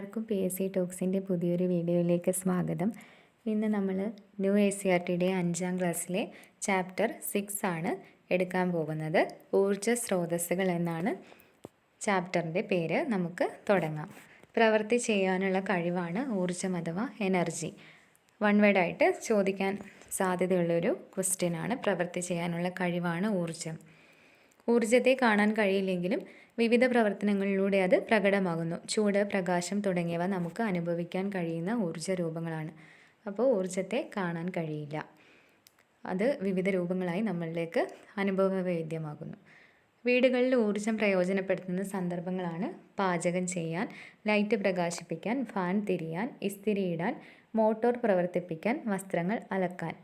എല്ലാവർക്കും P S C ടോക്സിന്റെ പുതിയൊരു വീഡിയോയിലേക്ക് സ്വാഗതം. ഇന്ന് നമ്മൾ ന്യൂ എ സി ആർ ടിയുടെ അഞ്ചാം ക്ലാസ്സിലെ ചാപ്റ്റർ സിക്സ് ആണ് എടുക്കാൻ പോകുന്നത്. ഊർജ സ്രോതസ്സുകൾ എന്നാണ് ചാപ്റ്ററിന്റെ പേര്. നമുക്ക് തുടങ്ങാം. പ്രവൃത്തി ചെയ്യാനുള്ള കഴിവാണ് ഊർജം അഥവാ എനർജി. വൺ വേഡായിട്ട് ചോദിക്കാൻ സാധ്യതയുള്ളൊരു ക്വസ്റ്റ്യനാണ് പ്രവൃത്തി ചെയ്യാനുള്ള കഴിവാണ് ഊർജം ഊർജത്തെ കാണാൻ കഴിയില്ലെങ്കിലും വിവിധ പ്രവർത്തനങ്ങളിലൂടെ അത് പ്രകടമാകുന്നു. ചൂട് പ്രകാശം തുടങ്ങിയവ നമുക്ക് അനുഭവിക്കാൻ കഴിയുന്ന ഊർജ രൂപങ്ങളാണ് അപ്പോൾ ഊർജത്തെ കാണാൻ കഴിയില്ല. അത് വിവിധ രൂപങ്ങളായി നമ്മളിലേക്ക് അനുഭവവേദ്യമാകുന്നു. വീടുകളിൽ ഊർജം പ്രയോജനപ്പെടുത്തുന്ന സന്ദർഭങ്ങളാണ് പാചകം ചെയ്യാൻ ലൈറ്റ് പ്രകാശിപ്പിക്കാൻ ഫാൻ തിരിയാൻ ഇസ്തിരിയിടാൻ മോട്ടോർ പ്രവർത്തിപ്പിക്കാൻ വസ്ത്രങ്ങൾ അലക്കാൻ.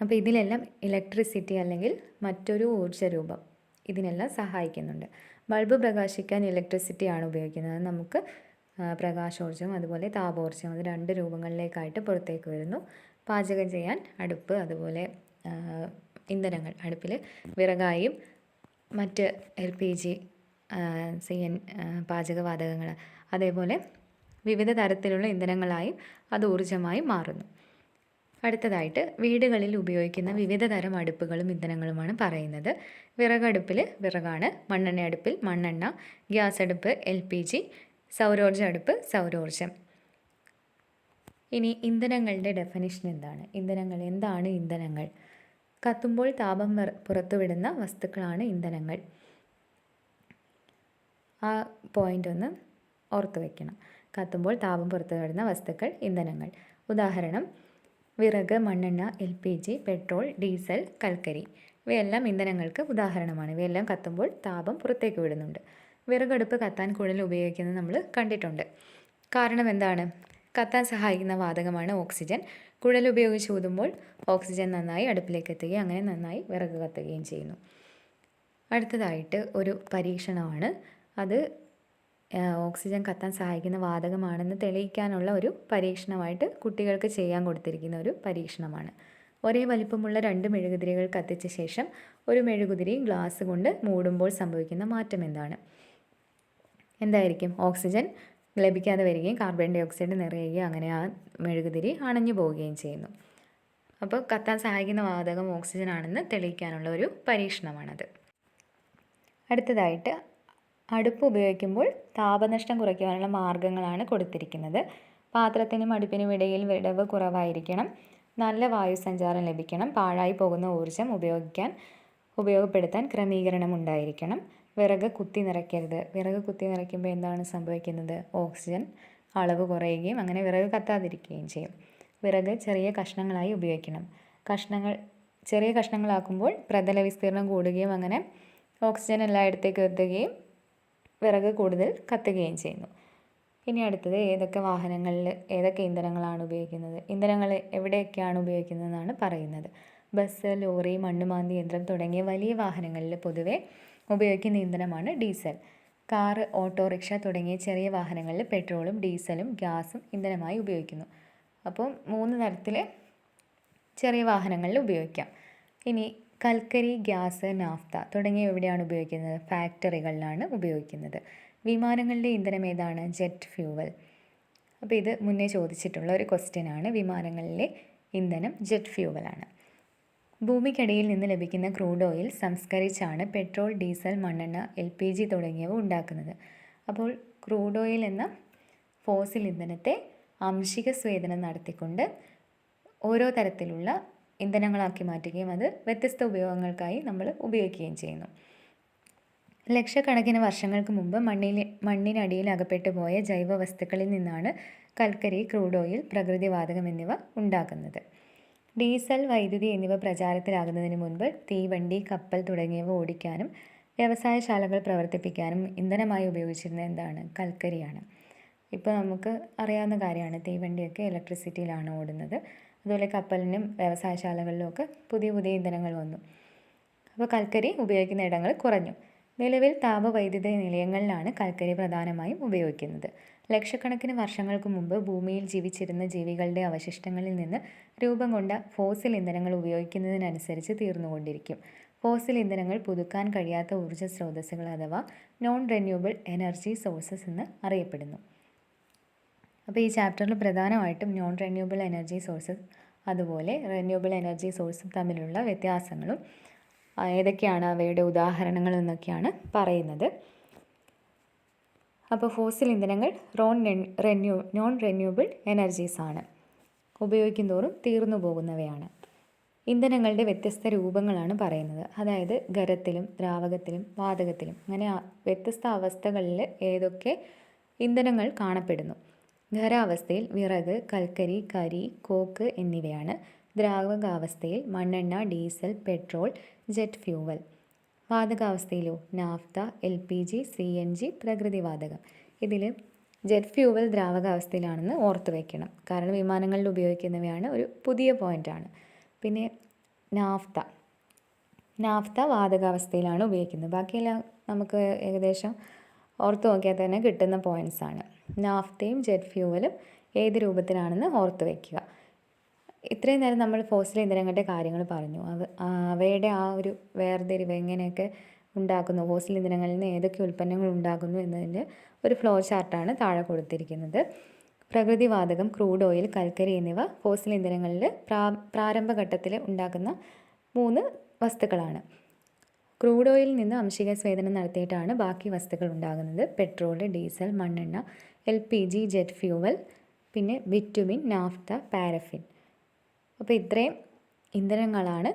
അപ്പോൾ ഇതിലെല്ലാം ഇലക്ട്രിസിറ്റി അല്ലെങ്കിൽ മറ്റൊരു ഊർജ രൂപം ഇതിനെല്ലാം സഹായിക്കുന്നുണ്ട്. ബൾബ് പ്രകാശിക്കാൻ ഇലക്ട്രിസിറ്റിയാണ് ഉപയോഗിക്കുന്നത്. നമുക്ക് പ്രകാശോർജം അതുപോലെ താപോർജം അത് രണ്ട് രൂപങ്ങളിലേക്കായിട്ട് പുറത്തേക്ക് വരുന്നു. പാചകം ചെയ്യാൻ അടുപ്പ് അതുപോലെ ഇന്ധനങ്ങൾ അടുപ്പിൽ വിറകായും മറ്റ് L P G C N പാചകവാതകങ്ങൾ അതേപോലെ വിവിധ തരത്തിലുള്ള ഇന്ധനങ്ങളായും അത് ഊർജമായും മാറുന്നു. അടുത്തതായിട്ട് വീടുകളിൽ ഉപയോഗിക്കുന്ന വിവിധ തരം അടുപ്പുകളും ഇന്ധനങ്ങളുമാണ് പറയുന്നത്. വിറകടുപ്പിൽ വിറകാണ് മണ്ണെണ്ണ അടുപ്പിൽ മണ്ണെണ്ണ ഗ്യാസ് അടുപ്പ് എൽ പി ജി സൗരോർജ അടുപ്പ് സൗരോർജം. ഇനി ഇന്ധനങ്ങളുടെ ഡെഫിനിഷൻ എന്താണ്? ഇന്ധനങ്ങൾ എന്താണ് ഇന്ധനങ്ങൾ? കത്തുമ്പോൾ താപം പുറത്തുവിടുന്ന വസ്തുക്കളാണ് ഇന്ധനങ്ങൾ. ആ പോയിന്റ് ഒന്ന് ഓർത്തു വയ്ക്കണം കത്തുമ്പോൾ താപം പുറത്തുവിടുന്ന വസ്തുക്കൾ ഇന്ധനങ്ങൾ. ഉദാഹരണം വിറക് മണ്ണെണ്ണ L P G petrol diesel കൽക്കരി. ഇവയെല്ലാം ഇന്ധനങ്ങൾക്ക് ഉദാഹരണമാണ്. ഇവയെല്ലാം കത്തുമ്പോൾ താപം പുറത്തേക്ക് വിടുന്നുണ്ട്. വിറകടുപ്പ് കത്താൻ കുഴൽ ഉപയോഗിക്കുന്നത് നമ്മൾ കണ്ടിട്ടുണ്ട്. കാരണം എന്താണ്? കത്താൻ സഹായിക്കുന്ന വാതകമാണ് ഓക്സിജൻ. കുഴൽ ഉപയോഗിച്ച് ഊതുമ്പോൾ ഓക്സിജൻ നന്നായി അടുപ്പിലേക്ക് എത്തുകയും അങ്ങനെ നന്നായി വിറക് കത്തുകയും ചെയ്യുന്നു. അടുത്തതായിട്ട് ഒരു പരീക്ഷണമാണ്. അത് ഓക്സിജൻ കത്താൻ സഹായിക്കുന്ന വാതകമാണെന്ന് തെളിയിക്കാനുള്ള ഒരു പരീക്ഷണമായിട്ട് കുട്ടികൾക്ക് ചെയ്യാൻ കൊടുത്തിരിക്കുന്ന ഒരു പരീക്ഷണമാണ്. ഒരേ വലിപ്പമുള്ള രണ്ട് മെഴുകുതിരികൾ കത്തിച്ച ശേഷം ഒരു മെഴുകുതിരി ഗ്ലാസ് കൊണ്ട് മൂടുമ്പോൾ സംഭവിക്കുന്ന മാറ്റം എന്താണ്? എന്തായിരിക്കും? ഓക്സിജൻ ലഭിക്കാതെ വരികയും കാർബൺ ഡൈ ഓക്സൈഡ് നിറയുകയും അങ്ങനെ ആ മെഴുകുതിരി അണഞ്ഞു പോവുകയും ചെയ്യുന്നു. അപ്പോൾ കത്താൻ സഹായിക്കുന്ന വാതകം ഓക്സിജൻ ആണെന്ന് തെളിയിക്കാനുള്ള ഒരു പരീക്ഷണമാണത്. അടുത്തതായിട്ട് അടുപ്പ് ഉപയോഗിക്കുമ്പോൾ താപനഷ്ടം കുറയ്ക്കുവാനുള്ള മാർഗങ്ങളാണ് കൊടുത്തിരിക്കുന്നത്. പാത്രത്തിനും അടുപ്പിനും ഇടയിൽ വിടവ് കുറവായിരിക്കണം. നല്ല വായുസഞ്ചാരം ലഭിക്കണം. പാഴായി പോകുന്ന ഊർജം ഉപയോഗിക്കാൻ ഉപയോഗപ്പെടുത്താൻ ക്രമീകരണം ഉണ്ടായിരിക്കണം. വിറക് കുത്തി നിറയ്ക്കരുത്. വിറക് കുത്തി നിറയ്ക്കുമ്പോൾ എന്താണ് സംഭവിക്കുന്നത്? ഓക്സിജൻ അളവ് കുറയുകയും അങ്ങനെ വിറക് കത്താതിരിക്കുകയും ചെയ്യും. വിറക് ചെറിയ കഷ്ണങ്ങളായി ഉപയോഗിക്കണം. കഷ്ണങ്ങൾ ചെറിയ കഷ്ണങ്ങളാക്കുമ്പോൾ പ്രതല വിസ്തീർണം കൂടുകയും അങ്ങനെ ഓക്സിജൻ എല്ലായിടത്തേക്ക് എത്തുകയും വിറക് കൂടുതൽ കത്തുകയും ചെയ്യുന്നു. ഇനി അടുത്തത് ഏതൊക്കെ വാഹനങ്ങളിൽ ഏതൊക്കെ ഇന്ധനങ്ങളാണ് ഉപയോഗിക്കുന്നത്? ഇന്ധനങ്ങൾ എവിടെയൊക്കെയാണ് ഉപയോഗിക്കുന്നതെന്നാണ് പറയുന്നത്. ബസ് ലോറി മണ്ണുമാന്തി യന്ത്രം തുടങ്ങിയ വലിയ വാഹനങ്ങളിൽ പൊതുവെ ഉപയോഗിക്കുന്ന ഇന്ധനമാണ് ഡീസൽ. കാറ് ഓട്ടോറിക്ഷ തുടങ്ങിയ ചെറിയ വാഹനങ്ങളിൽ പെട്രോളും ഡീസലും ഗ്യാസും ഇന്ധനമായി ഉപയോഗിക്കുന്നു. അപ്പോൾ മൂന്ന് തരത്തിൽ ചെറിയ വാഹനങ്ങളിൽ ഉപയോഗിക്കാം. ഇനി കൽക്കരി ഗ്യാസ് നാഫ്ത തുടങ്ങിയ എവിടെയാണ് ഉപയോഗിക്കുന്നത്? ഫാക്ടറികളിലാണ് ഉപയോഗിക്കുന്നത്. വിമാനങ്ങളുടെ ഇന്ധനം ഏതാണ്? Jet fuel. അപ്പോൾ ഇത് മുന്നേ ചോദിച്ചിട്ടുള്ള ഒരു ക്വസ്റ്റ്യൻ ആണ് വിമാനങ്ങളിലെ ഇന്ധനം ജെറ്റ് ഫ്യൂവലാണ് ഭൂമിക്കടിയിൽ നിന്ന് ലഭിക്കുന്ന ക്രൂഡ് ഓയിൽ സംസ്കരിച്ചാണ് പെട്രോൾ ഡീസൽ മണ്ണെണ്ണ എൽ പി ജി തുടങ്ങിയവ ഉണ്ടാക്കുന്നത്. അപ്പോൾ ക്രൂഡ് ഓയിൽ എന്ന ഫോസിൽ ഇന്ധനത്തെ അംശിക സ്വേദനം നടത്തിക്കൊണ്ട് ഓരോ തരത്തിലുള്ള ഇന്ധനങ്ങളാക്കി മാറ്റുകയും അത് വ്യത്യസ്ത ഉപയോഗങ്ങൾക്കായി നമ്മൾ ഉപയോഗിക്കുകയും ചെയ്യുന്നു. ലക്ഷക്കണക്കിന് വർഷങ്ങൾക്ക് മുമ്പ് മണ്ണിൽ മണ്ണിനടിയിൽ അകപ്പെട്ടു പോയ ജൈവ വസ്തുക്കളിൽ നിന്നാണ് കൽക്കരി ക്രൂഡ് ഓയിൽ പ്രകൃതിവാതകം എന്നിവ ഉണ്ടാക്കുന്നത് ഡീസൽ വൈദ്യുതി എന്നിവ പ്രചാരത്തിലാകുന്നതിന് മുൻപ് തീവണ്ടി കപ്പൽ തുടങ്ങിയവ ഓടിക്കാനും വ്യവസായശാലകൾ പ്രവർത്തിപ്പിക്കാനും ഇന്ധനമായി ഉപയോഗിച്ചിരുന്ന എന്താണ്? കൽക്കരിയാണ്. ഇപ്പോൾ നമുക്ക് അറിയാവുന്ന കാര്യമാണ് തീവണ്ടിയൊക്കെ ഇലക്ട്രിസിറ്റിയിലാണ് ഓടുന്നത്. അതുപോലെ കപ്പലിനും വ്യവസായശാലകളിലും ഒക്കെ പുതിയ പുതിയ ഇന്ധനങ്ങൾ വന്നു. അപ്പോൾ കൽക്കരി ഉപയോഗിക്കുന്ന ഇടങ്ങൾ കുറഞ്ഞു. നിലവിൽ താപവൈദ്യുത നിലയങ്ങളിലാണ് കൽക്കരി പ്രധാനമായും ഉപയോഗിക്കുന്നത്. ലക്ഷക്കണക്കിന് വർഷങ്ങൾക്ക് മുമ്പ് ഭൂമിയിൽ ജീവിച്ചിരുന്ന ജീവികളുടെ അവശിഷ്ടങ്ങളിൽ നിന്ന് രൂപം കൊണ്ട ഫോസിൽ ഇന്ധനങ്ങൾ ഉപയോഗിക്കുന്നതിനനുസരിച്ച് തീർന്നുകൊണ്ടിരിക്കും. ഫോസിൽ ഇന്ധനങ്ങൾ പുതുക്കാൻ കഴിയാത്ത ഊർജ സ്രോതസ്സുകൾ അഥവാ നോൺ റെന്യൂവബിൾ എനർജി സോഴ്സസ് എന്ന് അറിയപ്പെടുന്നു. അപ്പോൾ ഈ ചാപ്റ്ററിൽ പ്രധാനമായിട്ടും നോൺ റെന്യൂബിൾ എനർജി സോഴ്സസ് അതുപോലെ റെന്യൂബിൾ എനർജി സോഴ്സും തമ്മിലുള്ള വ്യത്യാസങ്ങളും ഏതൊക്കെയാണ് അവയുടെ ഉദാഹരണങ്ങൾ എന്നൊക്കെയാണ് പറയുന്നത്. അപ്പോൾ ഫോസിൽ ഇന്ധനങ്ങൾ റോൺ റെന്യൂ നോൺ റെന്യൂബിൾ എനർജീസ് ആണ്. ഉപയോഗിക്കും തോറും തീർന്നു പോകുന്നവയാണ്. ഇന്ധനങ്ങളുടെ വ്യത്യസ്ത രൂപങ്ങളാണ് പറയുന്നത്. അതായത് ഖരത്തിലും ദ്രാവകത്തിലും വാതകത്തിലും അങ്ങനെ വ്യത്യസ്ത അവസ്ഥകളിൽ ഏതൊക്കെ ഇന്ധനങ്ങൾ കാണപ്പെടുന്നു. ഖരാവസ്ഥയിൽ വിറക് കൽക്കരി കരി കോക്ക് എന്നിവയാണ് ദ്രാവകാവസ്ഥയിൽ മണ്ണെണ്ണ diesel petrol jet fuel. വാതകാവസ്ഥയിലോ? Naphtha L P G C N G പ്രകൃതിവാതകം ഇതിൽ ജെറ്റ് ഫ്യൂവൽ ദ്രാവകാവസ്ഥയിലാണെന്ന് ഓർത്തു വയ്ക്കണം കാരണം വിമാനങ്ങളിൽ ഉപയോഗിക്കുന്നവയാണ് ഒരു പുതിയ പോയിന്റാണ് പിന്നെ നാഫ്ത. നാഫ്ത വാതകാവസ്ഥയിലാണ് ഉപയോഗിക്കുന്നത്. ബാക്കിയെല്ലാം നമുക്ക് ഏകദേശം ഓർത്ത് നോക്കിയാൽ തന്നെ കിട്ടുന്ന പോയിന്റ്സ് ആണ് നാഫ്തയും ജെറ്റ് ഫ്യൂവലും ഏത് രൂപത്തിലാണെന്ന് ഓർത്ത് വയ്ക്കുക ഇത്രയും നേരം നമ്മൾ ഫോസിൽ ഇന്ധനങ്ങളുടെ കാര്യങ്ങൾ പറഞ്ഞു. അവ അവയുടെ ആ ഒരു വേർതിരിവ് എങ്ങനെയൊക്കെ ഉണ്ടാക്കുന്നു ഫോസിൽ ഇന്ധനങ്ങളിൽ നിന്ന് ഏതൊക്കെ ഉൽപ്പന്നങ്ങൾ ഉണ്ടാകുന്നു എന്നതിന്റെ ഒരു ഫ്ലോ ചാർട്ടാണ് താഴെ കൊടുത്തിരിക്കുന്നത്. പ്രകൃതിവാതകം ക്രൂഡ് ഓയിൽ കൽക്കരി എന്നിവ ഫോസിൽ ഇന്ധനങ്ങളിൽ പ്രാ പ്രാരംഭഘട്ടത്തിൽ ഉണ്ടാക്കുന്ന മൂന്ന് വസ്തുക്കളാണ്. ക്രൂഡ് ഓയിൽ നിന്ന് അംശിക സ്വേദനം നടത്തിയിട്ടാണ് ബാക്കി വസ്തുക്കൾ ഉണ്ടാകുന്നത്. പെട്രോൾ ഡീസൽ മണ്ണെണ്ണ L P G jet fuel പിന്നെ ബിറ്റുമിൻ നാഫ്ത പാരഫിൻ. അപ്പോൾ ഇത്രയും ഇന്ധനങ്ങളാണ്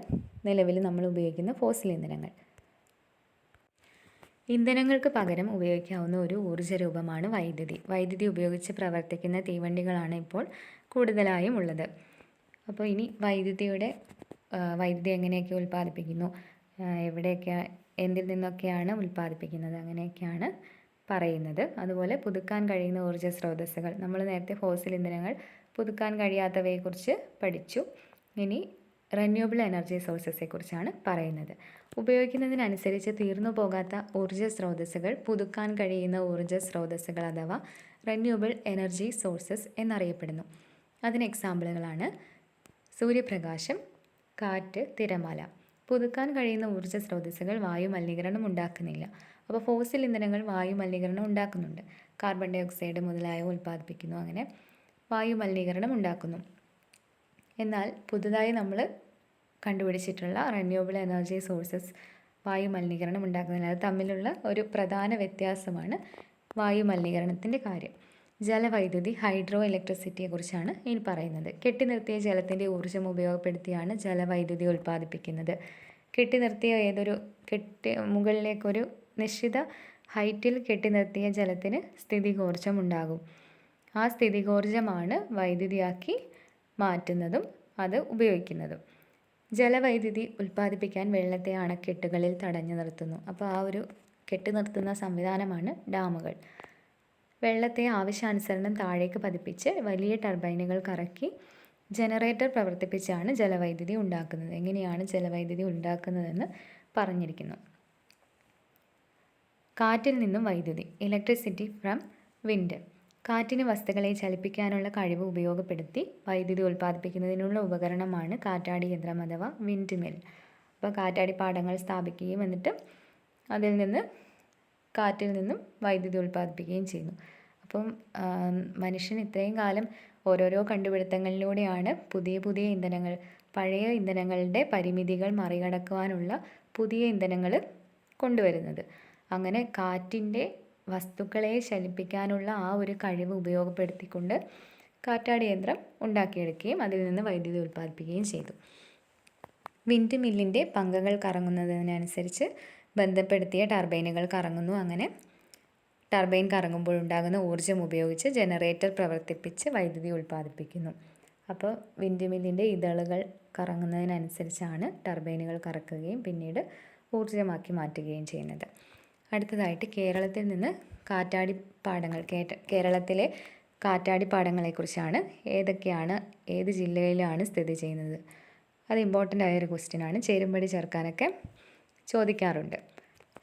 നിലവിൽ നമ്മൾ ഉപയോഗിക്കുന്ന ഫോസിൽ ഇന്ധനങ്ങൾ. ഇന്ധനങ്ങൾക്ക് പകരം ഉപയോഗിക്കാവുന്ന ഒരു ഊർജ രൂപമാണ് വൈദ്യുതി. വൈദ്യുതി ഉപയോഗിച്ച് പ്രവർത്തിക്കുന്ന തീവണ്ടികളാണ് ഇപ്പോൾ കൂടുതലായും ഉള്ളത്. അപ്പോൾ ഇനി വൈദ്യുതിയുടെ വൈദ്യുതി എങ്ങനെയൊക്കെ ഉൽപ്പാദിപ്പിക്കുന്നു? എവിടെയൊക്കെ എന്തിൽ നിന്നൊക്കെയാണ് ഉൽപ്പാദിപ്പിക്കുന്നത്? അങ്ങനെയൊക്കെയാണ് പറയുന്നത്. അതുപോലെ പുതുക്കാൻ കഴിയുന്ന ഊർജ സ്രോതസ്സുകൾ. നമ്മൾ നേരത്തെ ഫോസിൽ ഇന്ധനങ്ങൾ പുതുക്കാൻ കഴിയാത്തവയെക്കുറിച്ച് പഠിച്ചു. ഇനി റെന്യൂബിൾ എനർജി സോഴ്സസെ കുറിച്ചാണ് പറയുന്നത്. ഉപയോഗിക്കുന്നതിനനുസരിച്ച് തീർന്നു പോകാത്ത ഊർജ സ്രോതസ്സുകൾ പുതുക്കാൻ കഴിയുന്ന ഊർജ സ്രോതസ്സുകൾ അഥവാ റെന്യൂബിൾ എനർജി സോഴ്സസ് എന്നറിയപ്പെടുന്നു. അതിന് എക്സാമ്പിളുകളാണ് സൂര്യപ്രകാശം കാറ്റ് തിരമാല. പുതുക്കാൻ കഴിയുന്ന ഊർജ സ്രോതസ്സുകൾ വായു മലിനീകരണം ഉണ്ടാക്കുന്നില്ല. അപ്പോൾ ഫോസിൽ ഇന്ധനങ്ങൾ വായു മലിനീകരണം ഉണ്ടാക്കുന്നുണ്ട്. കാർബൺ ഡൈ ഓക്സൈഡ് മുതലായവ ഉൽപ്പാദിപ്പിക്കുന്നു. അങ്ങനെ വായു മലിനീകരണം ഉണ്ടാക്കുന്നു. എന്നാൽ പുതുതായി നമ്മൾ കണ്ടുപിടിച്ചിട്ടുള്ള റിന്യൂവബിൾ എനർജി സോഴ്സസ് വായു മലിനീകരണം ഉണ്ടാക്കുന്നില്ല അത് തമ്മിലുള്ള ഒരു പ്രധാന വ്യത്യാസമാണ് വായു മലിനീകരണത്തിന്റെ കാര്യം. ജലവൈദ്യുതി ഹൈഡ്രോ ഇലക്ട്രിസിറ്റിയെ കുറിച്ചാണ് ഇനി പറയുന്നത്. കെട്ടി നിർത്തിയ ജലത്തിന്റെ ഊർജം ഉപയോഗപ്പെടുത്തിയാണ് ജലവൈദ്യുതി ഉൽപ്പാദിപ്പിക്കുന്നത്. കെട്ടി നിർത്തിയ ഏതൊരു കെട്ടി മുകളിലേക്കൊരു നിശ്ചിത ഹൈറ്റിൽ കെട്ടി നിർത്തിയ ജലത്തിന് സ്ഥിതികോർജം ഉണ്ടാകും ആ സ്ഥിതികോർജമാണ് വൈദ്യുതിയാക്കി മാറ്റുന്നതും അത് ഉപയോഗിക്കുന്നതും. ജലവൈദ്യുതി ഉൽപ്പാദിപ്പിക്കാൻ വെള്ളത്തെ അണക്കെട്ടുകളിൽ തടഞ്ഞു നിർത്തുന്നു. അപ്പോൾ ആ ഒരു കെട്ടി നിർത്തുന്ന സംവിധാനമാണ് ഡാമുകൾ. വെള്ളത്തെ ആവശ്യാനുസരണം താഴേക്ക് പതിപ്പിച്ച് വലിയ ടർബൈനുകൾ കറക്കി ജനറേറ്റർ പ്രവർത്തിപ്പിച്ചാണ് ജലവൈദ്യുതി ഉണ്ടാക്കുന്നത്. എങ്ങനെയാണ് ജലവൈദ്യുതി ഉണ്ടാക്കുന്നതെന്ന് പറഞ്ഞിരിക്കുന്നു. കാറ്റിൽ നിന്നും വൈദ്യുതി ഇലക്ട്രിസിറ്റി ഫ്രം വിൻഡ് കാറ്റിന് വസ്തുക്കളെ ചലിപ്പിക്കാനുള്ള കഴിവ് ഉപയോഗപ്പെടുത്തി വൈദ്യുതി ഉൽപ്പാദിപ്പിക്കുന്നതിനുള്ള ഉപകരണമാണ് കാറ്റാടി യന്ത്രം അഥവാ വിൻഡ് മിൽ അപ്പോൾ കാറ്റാടി പാടങ്ങൾ സ്ഥാപിക്കുകയും എന്നിട്ട് അതിൽ നിന്ന് കാറ്റിൽ നിന്നും വൈദ്യുതി ഉൽപ്പാദിപ്പിക്കുകയും ചെയ്യുന്നു. അപ്പം മനുഷ്യൻ ഇത്രയും കാലം ഓരോരോ കണ്ടുപിടുത്തങ്ങളിലൂടെയാണ് പുതിയ പുതിയ ഇന്ധനങ്ങൾ പഴയ ഇന്ധനങ്ങളുടെ പരിമിതികൾ മറികടക്കുവാനുള്ള പുതിയ ഇന്ധനങ്ങൾ കൊണ്ടുവരുന്നത്. അങ്ങനെ കാറ്റിന്റെ വസ്തുക്കളെ ചലിപ്പിക്കാനുള്ള ആ ഒരു കഴിവ് ഉപയോഗപ്പെടുത്തിക്കൊണ്ട് കാറ്റാടി യന്ത്രം ഉണ്ടാക്കിയെടുക്കുകയും അതിൽ നിന്ന് വൈദ്യുതി ഉൽപ്പാദിപ്പിക്കുകയും ചെയ്തു. വിൻഡ് മില്ലിന്റെ പങ്കകൾ കറങ്ങുന്നതിനനുസരിച്ച് ബന്ധപ്പെടുത്തിയ ടർബൈനുകൾ കറങ്ങുന്നു. അങ്ങനെ ടർബൈൻ കറങ്ങുമ്പോൾ ഉണ്ടാകുന്ന ഊർജം ഉപയോഗിച്ച് ജനറേറ്റർ പ്രവർത്തിപ്പിച്ച് വൈദ്യുതി ഉൽപ്പാദിപ്പിക്കുന്നു. അപ്പോൾ വിൻഡ് മില്ലിന്റെ ഇതളുകൾ കറങ്ങുന്നതിനനുസരിച്ചാണ് ടർബൈനുകൾ കറക്കുകയും പിന്നീട് ഊർജമാക്കി മാറ്റുകയും ചെയ്യുന്നത്. അടുത്തതായിട്ട് കേരളത്തിൽ നിന്ന് കാറ്റാടി പാടങ്ങൾ കേരളത്തിലെ കാറ്റാടി പാടങ്ങളെക്കുറിച്ചാണ്. ഏതൊക്കെയാണ് ഏത് ജില്ലയിലാണ് സ്ഥിതി ചെയ്യുന്നത്? അത് ഇമ്പോർട്ടന്റ് ആയൊരു ക്വസ്റ്റ്യനാണ് ചേരുംപടി ചേർക്കാനൊക്കെ ചോദിക്കാറുണ്ട്.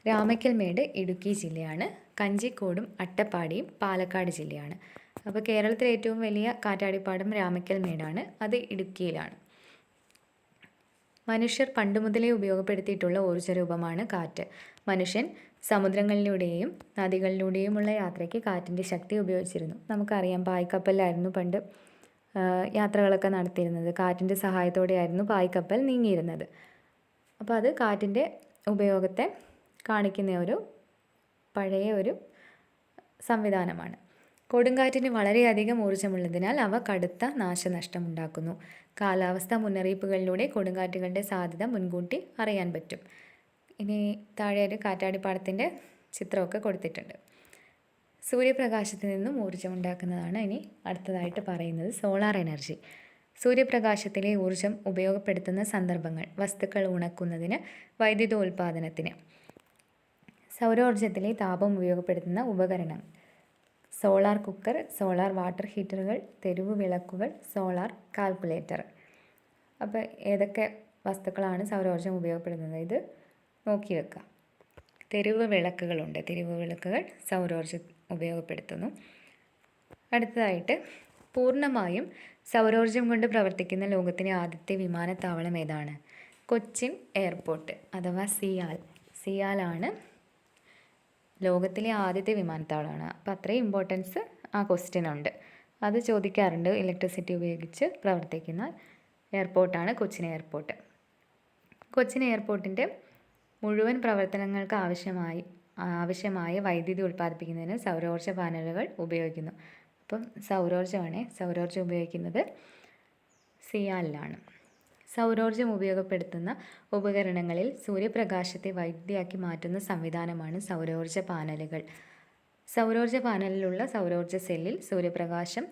രാമയ്ക്കൽമേട് ഇടുക്കി ജില്ലയാണ്. കഞ്ചിക്കോടും അട്ടപ്പാടിയും പാലക്കാട് ജില്ലയാണ്. അപ്പോൾ കേരളത്തിലെ ഏറ്റവും വലിയ കാറ്റാടിപ്പാടം രാമയ്ക്കൽമേടാണ്. അത് ഇടുക്കിയിലാണ്. മനുഷ്യർ പണ്ട് മുതലേ ഉപയോഗപ്പെടുത്തിയിട്ടുള്ള ഊർജ രൂപമാണ് കാറ്റ്. മനുഷ്യൻ സമുദ്രങ്ങളിലൂടെയും നദികളിലൂടെയുമുള്ള യാത്രയ്ക്ക് കാറ്റിന്റെ ശക്തി ഉപയോഗിച്ചിരുന്നു. നമുക്കറിയാം പായ്ക്കപ്പലിലായിരുന്നു പണ്ട് യാത്രകളൊക്കെ നടത്തിയിരുന്നത്. കാറ്റിന്റെ സഹായത്തോടെയായിരുന്നു പായ്ക്കപ്പൽ നീങ്ങിയിരുന്നത്. അപ്പോൾ അത് കാറ്റിന്റെ ഉപയോഗത്തെ കാണിക്കുന്ന ഒരു പഴയ ഒരു സംവിധാനമാണ്. കൊടുങ്കാറ്റിന് വളരെയധികം ഊർജമുള്ളതിനാൽ അവ കടുത്ത നാശനഷ്ടമുണ്ടാക്കുന്നു. കാലാവസ്ഥാ മുന്നറിയിപ്പുകളിലൂടെ കൊടുങ്കാറ്റുകളുടെ സാധ്യത മുൻകൂട്ടി അറിയാൻ പറ്റും. ഇനി താഴെ ഒരു കാറ്റാടിപ്പാടത്തിന്റെ ചിത്രമൊക്കെ കൊടുത്തിട്ടുണ്ട്. സൂര്യപ്രകാശത്തിൽ നിന്നും ഊർജം ഉണ്ടാക്കുന്നതാണ് ഇനി അടുത്തതായിട്ട് പറയുന്നത് സോളാർ എനർജി. സൂര്യപ്രകാശത്തിലെ ഊർജം ഉപയോഗപ്പെടുത്തുന്ന സന്ദർഭങ്ങൾ വസ്തുക്കൾ ഉണക്കുന്നതിന് വൈദ്യുതോൽപാദനത്തിന്. സൗരോർജത്തിലെ താപം ഉപയോഗപ്പെടുത്തുന്ന ഉപകരണങ്ങൾ. സോളാർ കുക്കർ സോളാർ വാട്ടർ ഹീറ്ററുകൾ തെരുവ് വിളക്കുകൾ സോളാർ കാൽക്കുലേറ്റർ. അപ്പോൾ ഏതൊക്കെ വസ്തുക്കളാണ് സൗരോർജം ഉപയോഗപ്പെടുത്തുന്നത്? ഇത് നോക്കി വെക്കുക തെരുവ് വിളക്കുകളുണ്ട്. തെരുവ് വിളക്കുകൾ സൗരോർജം ഉപയോഗപ്പെടുത്തുന്നു. അടുത്തതായിട്ട് പൂർണമായും സൗരോർജം കൊണ്ട് പ്രവർത്തിക്കുന്ന ലോകത്തിലെ ആദ്യത്തെ വിമാനത്താവളം ഏതാണ്? കൊച്ചിൻ എയർപോർട്ട് അഥവാ സിയാൽ. സിയാലാണ് ലോകത്തിലെ ആദ്യത്തെ വിമാനത്താവളമാണ്. അപ്പോൾ അത്രയും ഇമ്പോർട്ടൻസ് ആ ക്വസ്റ്റ്യനുണ്ട് അത് ചോദിക്കാറുണ്ട്. ഇലക്ട്രിസിറ്റി ഉപയോഗിച്ച് പ്രവർത്തിക്കുന്ന എയർപോർട്ടാണ് കൊച്ചിൻ എയർപോർട്ട്. കൊച്ചിൻ എയർപോർട്ടിന്റെ മുഴുവൻ പ്രവർത്തനങ്ങൾക്ക് ആവശ്യമായി ആവശ്യമായ വൈദ്യുതി ഉൽപ്പാദിപ്പിക്കുന്നതിന് സൗരോർജ പാനലുകൾ ഉപയോഗിക്കുന്നു. അപ്പം സൗരോർജമാണ് സൗരോർജം ഉപയോഗിക്കുന്നത് സിയാലിലാണ്. സൗരോർജം ഉപയോഗപ്പെടുത്തുന്ന ഉപകരണങ്ങളിൽ സൂര്യപ്രകാശത്തെ വൈദ്യുതിയാക്കി മാറ്റുന്ന സംവിധാനമാണ് സൗരോർജ പാനലുകൾ. സൗരോർജ പാനലിലുള്ള സൗരോർജ സെല്ലിൽ സൂര്യപ്രകാശം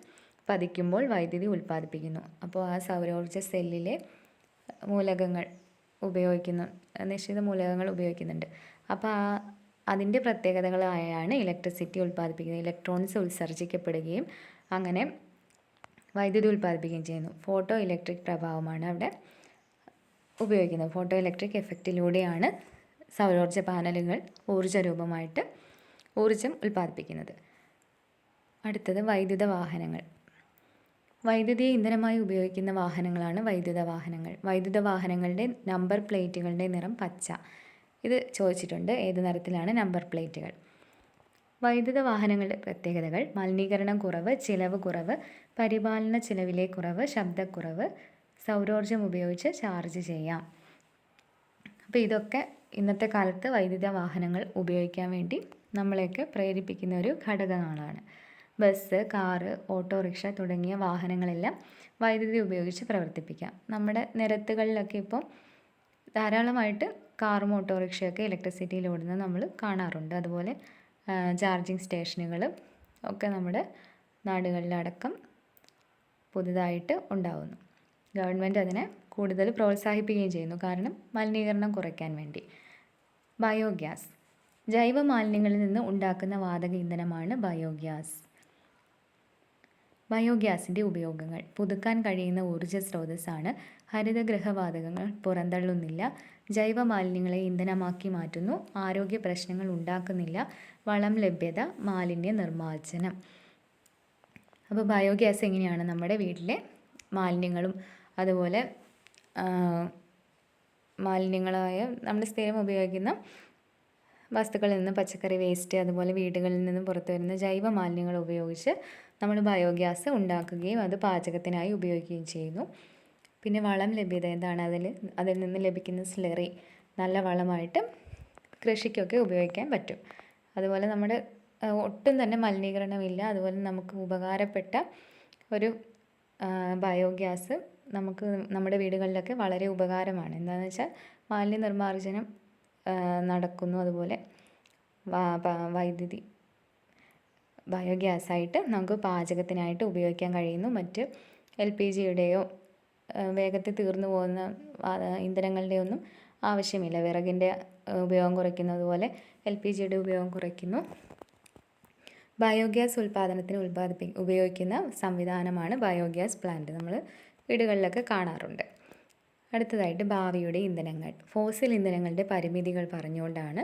പതിക്കുമ്പോൾ വൈദ്യുതി ഉൽപ്പാദിപ്പിക്കുന്നു. അപ്പോൾ ആ സൗരോർജ സെല്ലിലെ മൂലകങ്ങൾ ഉപയോഗിക്കുന്നു നിശ്ചിത മൂലകങ്ങൾ ഉപയോഗിക്കുന്നുണ്ട്. അപ്പോൾ ആ അതിന്റെ പ്രത്യേകതകളായാണ് ഇലക്ട്രിസിറ്റി ഉൽപ്പാദിപ്പിക്കുന്നത് ഇലക്ട്രോൺസ് ഉത്സർജിക്കപ്പെടുകയും അങ്ങനെ വൈദ്യുതി ഉൽപ്പാദിപ്പിക്കുകയും ചെയ്യുന്നു. ഫോട്ടോ ഇലക്ട്രിക് പ്രഭാവമാണ് അവിടെ ഉപയോഗിക്കുന്നത്. ഫോട്ടോ ഇലക്ട്രിക് എഫക്റ്റിലൂടെയാണ് സൗരോർജ പാനലുകൾ ഊർജ രൂപമായിട്ട് ഊർജം ഉൽപ്പാദിപ്പിക്കുന്നത്. അടുത്തത് വൈദ്യുത വാഹനങ്ങൾ. വൈദ്യുതിയെ ഇന്ധനമായി ഉപയോഗിക്കുന്ന വാഹനങ്ങളാണ് വൈദ്യുത വാഹനങ്ങൾ വൈദ്യുത വാഹനങ്ങളുടെ നമ്പർ പ്ലേറ്റുകളുടെ നിറം പച്ച. ഇത് ചോദിച്ചിട്ടുണ്ട് ഏത് നിറത്തിലാണ് നമ്പർ പ്ലേറ്റുകൾ. വൈദ്യുത വാഹനങ്ങളുടെ പ്രത്യേകതകൾ മലിനീകരണം കുറവ് ചിലവ് കുറവ് പരിപാലന ചിലവിലെ കുറവ് ശബ്ദക്കുറവ് സൗരോർജം ഉപയോഗിച്ച് ചാർജ് ചെയ്യാം. അപ്പോൾ ഇതൊക്കെ ഇന്നത്തെ കാലത്ത് വൈദ്യുത വാഹനങ്ങൾ ഉപയോഗിക്കാൻ വേണ്ടി നമ്മളെയൊക്കെ പ്രേരിപ്പിക്കുന്ന ഒരു ഘടകങ്ങളാണ്. ബസ് കാറ് ഓട്ടോറിക്ഷ തുടങ്ങിയ വാഹനങ്ങളെല്ലാം വൈദ്യുതി ഉപയോഗിച്ച് പ്രവർത്തിപ്പിക്കാം. നമ്മുടെ നിരത്തുകളിലൊക്കെ ഇപ്പോൾ ധാരാളമായിട്ട് കാറും ഓട്ടോറിക്ഷയൊക്കെ ഇലക്ട്രിസിറ്റിയിൽ ഓടുന്നത് നമ്മൾ കാണാറുണ്ട്. അതുപോലെ ചാർജിങ് സ്റ്റേഷനുകൾ ഒക്കെ നമ്മുടെ നാടുകളിലടക്കം പുതുതായിട്ട് ഉണ്ടാവുന്നു. ഗവൺമെന്റ് അതിനെ കൂടുതൽ പ്രോത്സാഹിപ്പിക്കുകയും ചെയ്യുന്നു. കാരണം മലിനീകരണം കുറയ്ക്കാൻ വേണ്ടി. ബയോഗ്യാസ്. ജൈവ മാലിന്യങ്ങളിൽ നിന്ന് ഉണ്ടാക്കുന്ന വാതക ഇന്ധനമാണ് ബയോഗ്യാസ്. ബയോഗ്യാസിന്റെ ഉപയോഗങ്ങൾ. പുതുക്കാൻ കഴിയുന്ന ഊർജ സ്രോതസ്സാണ് ഹരിതഗൃഹവാതകങ്ങൾ പുറന്തള്ളുന്നില്ല. ജൈവ മാലിന്യങ്ങളെ ഇന്ധനമാക്കി മാറ്റുന്നു. ആരോഗ്യ പ്രശ്നങ്ങൾ ഉണ്ടാക്കുന്നില്ല. വളം ലഭ്യത മാലിന്യ നിർമ്മാർജനം. അപ്പോൾ ബയോഗ്യാസ് എങ്ങനെയാണ് നമ്മുടെ വീട്ടിലെ മാലിന്യങ്ങളും അതുപോലെ മാലിന്യങ്ങളായ നമ്മൾ സ്ഥിരം ഉപയോഗിക്കുന്ന വസ്തുക്കളിൽ നിന്ന് പച്ചക്കറി വേസ്റ്റ് അതുപോലെ വീടുകളിൽ നിന്ന് പുറത്തു വരുന്ന ജൈവ മാലിന്യങ്ങൾ ഉപയോഗിച്ച് നമ്മൾ ബയോഗ്യാസ് ഉണ്ടാക്കുകയും അത് പാചകത്തിനായി ഉപയോഗിക്കുകയും ചെയ്യുന്നു. പിന്നെ വളം ലഭ്യത എന്താണ്? അതിൽ അതിൽ നിന്ന് ലഭിക്കുന്ന സ്ലറി നല്ല വളമായിട്ട് കൃഷിക്കൊക്കെ ഉപയോഗിക്കാൻ പറ്റും. അതുപോലെ നമ്മുടെ ഒട്ടും തന്നെ മലിനീകരണമില്ല. അതുപോലെ നമുക്ക് ഉപകാരപ്പെട്ട ഒരു ബയോഗ്യാസ് നമുക്ക് നമ്മുടെ വീടുകളിലൊക്കെ വളരെ ഉപകാരമാണ്. എന്താണെന്ന് വെച്ചാൽ മാലിന്യ നിർമ്മാർജനം നടക്കുന്നു. അതുപോലെ വൈദ്യുതി ബയോഗ്യാസായിട്ട് നമുക്ക് പാചകത്തിനായിട്ട് ഉപയോഗിക്കാൻ കഴിയുന്നു. മറ്റ് എൽ പി ജിയുടെയോ വേഗത്തിൽ തീർന്നു പോകുന്ന ഇന്ധനങ്ങളുടെ ഒന്നും ആവശ്യമില്ല. വിറകിന്റെ ഉപയോഗം കുറയ്ക്കുന്നത് പോലെ എൽ പി ജിയുടെ ഉപയോഗം കുറയ്ക്കുന്നു. ബയോഗ്യാസ് ഉൽപ്പാദനത്തിന് ഉൽപ്പാദിപ്പി ഉപയോഗിക്കുന്ന സംവിധാനമാണ് ബയോഗ്യാസ് പ്ലാന്റ്. നമ്മൾ വീടുകളിലൊക്കെ കാണാറുണ്ട്. അടുത്തതായിട്ട് ഭാവിയുടെ ഇന്ധനങ്ങൾ. ഫോസിൽ ഇന്ധനങ്ങളുടെ പരിമിതികൾ പറഞ്ഞുകൊണ്ടാണ്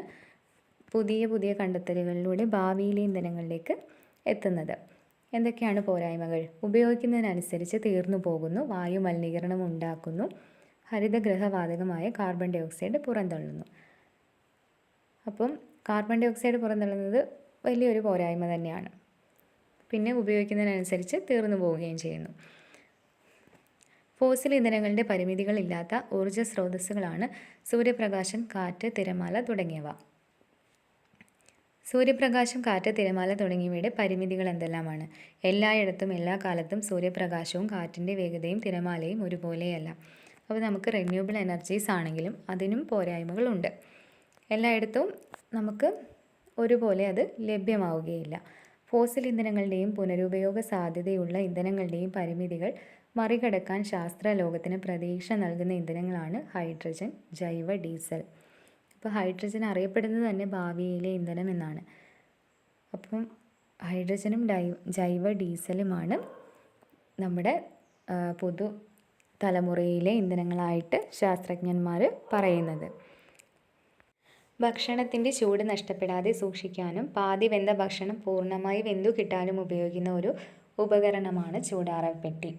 പുതിയ പുതിയ കണ്ടെത്തലുകളിലൂടെ ഭാവിയിലെ ഇന്ധനങ്ങളിലേക്ക് എത്തുന്നത്. എന്തൊക്കെയാണ് പോരായ്മകൾ? ഉപയോഗിക്കുന്നതിനനുസരിച്ച് തീർന്നു പോകുന്നു വായു മലിനീകരണം ഉണ്ടാക്കുന്നു ഹരിതഗൃഹവാതകമായ കാർബൺ ഡൈ ഓക്സൈഡ് പുറന്തള്ളുന്നു. അപ്പം കാർബൺ ഡൈ ഓക്സൈഡ് പുറന്തള്ളുന്നത് വലിയൊരു പോരായ്മ തന്നെയാണ്. പിന്നെ ഉപയോഗിക്കുന്നതിനനുസരിച്ച് തീർന്നു പോവുകയും ചെയ്യുന്നു. ഫോസിൽ ഇന്ധനങ്ങളുടെ പരിമിതികളില്ലാത്ത ഊർജ സ്രോതസ്സുകളാണ് സൂര്യപ്രകാശം കാറ്റ് തിരമാല തുടങ്ങിയവ. സൂര്യപ്രകാശം കാറ്റ് തിരമാല തുടങ്ങിയവയുടെ പരിമിതികൾ എന്തെല്ലാമാണ്? എല്ലായിടത്തും എല്ലാ കാലത്തും സൂര്യപ്രകാശവും കാറ്റിന്റെ വേഗതയും തിരമാലയും ഒരുപോലെയല്ല. അപ്പോൾ നമുക്ക് റിന്യൂവബിൾ എനർജീസ് ആണെങ്കിലും അതിനും പോരായ്മകളുണ്ട്. എല്ലായിടത്തും നമുക്ക് ഒരുപോലെ അത് ലഭ്യമാവുകയില്ല. ഫോസിൽ ഇന്ധനങ്ങളുടെയും പുനരുപയോഗ സാധ്യതയുള്ള ഇന്ധനങ്ങളുടെയും പരിമിതികൾ മറികടക്കാൻ ശാസ്ത്ര ലോകത്തിന് പ്രതീക്ഷ നൽകുന്ന ഇന്ധനങ്ങളാണ് ഹൈഡ്രജൻ ജൈവ ഡീസൽ. അപ്പോൾ ഹൈഡ്രജൻ അറിയപ്പെടുന്നത് തന്നെ ഭാവിയിലെ ഇന്ധനം എന്നാണ്. അപ്പം ഹൈഡ്രജനും ഡൈ ജൈവ ഡീസലുമാണ് നമ്മുടെ പൊതു തലമുറയിലെ ഇന്ധനങ്ങളായിട്ട് ശാസ്ത്രജ്ഞന്മാർ പറയുന്നത്. ഭക്ഷണത്തിന്റെ ചൂട് നഷ്ടപ്പെടാതെ സൂക്ഷിക്കാനും പാതി വെന്ത ഭക്ഷണം പൂർണമായി വെന്തു കിട്ടാനും ഉപയോഗിക്കുന്ന ഒരു ഉപകരണമാണ് ചൂടാറപ്പെട്ടി.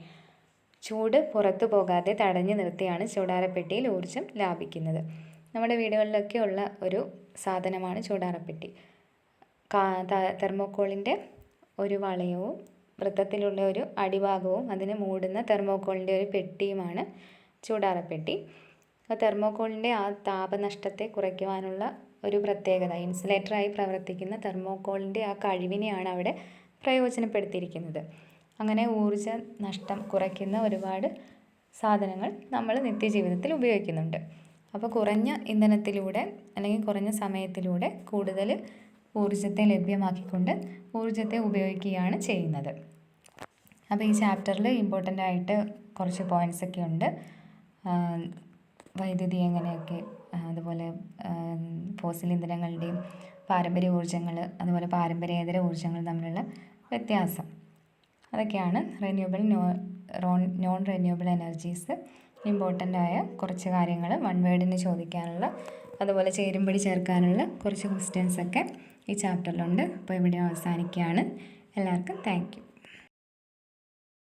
ചൂട് പുറത്തു പോകാതെ തടഞ്ഞു നിർത്തിയാണ് ചൂടാറപ്പെട്ടിയിൽ ഊർജം ലാഭിക്കുന്നത്. നമ്മുടെ വീടുകളിലൊക്കെ ഉള്ള ഒരു സാധനമാണ് ചൂടാറപ്പെട്ടി. തെർമോക്കോളിന്റെ ഒരു വളയവും വൃത്തത്തിലുള്ള ഒരു അടിഭാഗവും അതിനെ മൂടുന്ന തെർമോക്കോളിന്റെ ഒരു പെട്ടിയുമാണ് ചൂടാറപ്പെട്ടി. ആ തെർമോക്കോളിന്റെ ആ താപനഷ്ടത്തെ കുറയ്ക്കുവാനുള്ള ഒരു പ്രത്യേകത ഇൻസുലേറ്ററായി പ്രവർത്തിക്കുന്ന തെർമോക്കോളിന്റെ ആ കഴിവിനെയാണ് അവിടെ പ്രയോജനപ്പെടുത്തിയിരിക്കുന്നത്. അങ്ങനെ ഊർജ നഷ്ടം കുറയ്ക്കുന്ന ഒരുപാട് സാധനങ്ങൾ നമ്മൾ നിത്യജീവിതത്തിൽ ഉപയോഗിക്കുന്നുണ്ട്. അപ്പോൾ കുറഞ്ഞ ഇന്ധനത്തിലൂടെ അല്ലെങ്കിൽ കുറഞ്ഞ സമയത്തിലൂടെ കൂടുതൽ ഊർജത്തെ ലഭ്യമാക്കിക്കൊണ്ട് ഊർജത്തെ ഉപയോഗിക്കുകയാണ് ചെയ്യുന്നത്. അപ്പോൾ ഈ ചാപ്റ്ററിൽ ഇമ്പോർട്ടന്റ് ആയിട്ട് കുറച്ച് പോയിന്റ്സ് ഒക്കെ ഉണ്ട്. വൈദ്യുതി എങ്ങനെയൊക്കെ അതുപോലെ ഫോസിൽ ഇന്ധനങ്ങളുടെയും പാരമ്പര്യ ഊർജങ്ങൾ അതുപോലെ പാരമ്പര്യേതര ഊർജങ്ങൾ തമ്മിലുള്ള വ്യത്യാസം. അതൊക്കെയാണ് renewable no non renewable energies important ആയ കുറച്ച് കാര്യങ്ങൾ വൺ വേർഡിന് ചോദിക്കാനുള്ള അതുപോലെ ചേരുംപടി ചേർക്കാനുള്ള കുറച്ച് ക്വസ്റ്റ്യൻസൊക്കെ ഈ ചാപ്റ്ററിലുണ്ട് അപ്പോൾ ഇവിടെ അവസാനിക്കുകയാണ്. എല്ലാവർക്കും താങ്ക്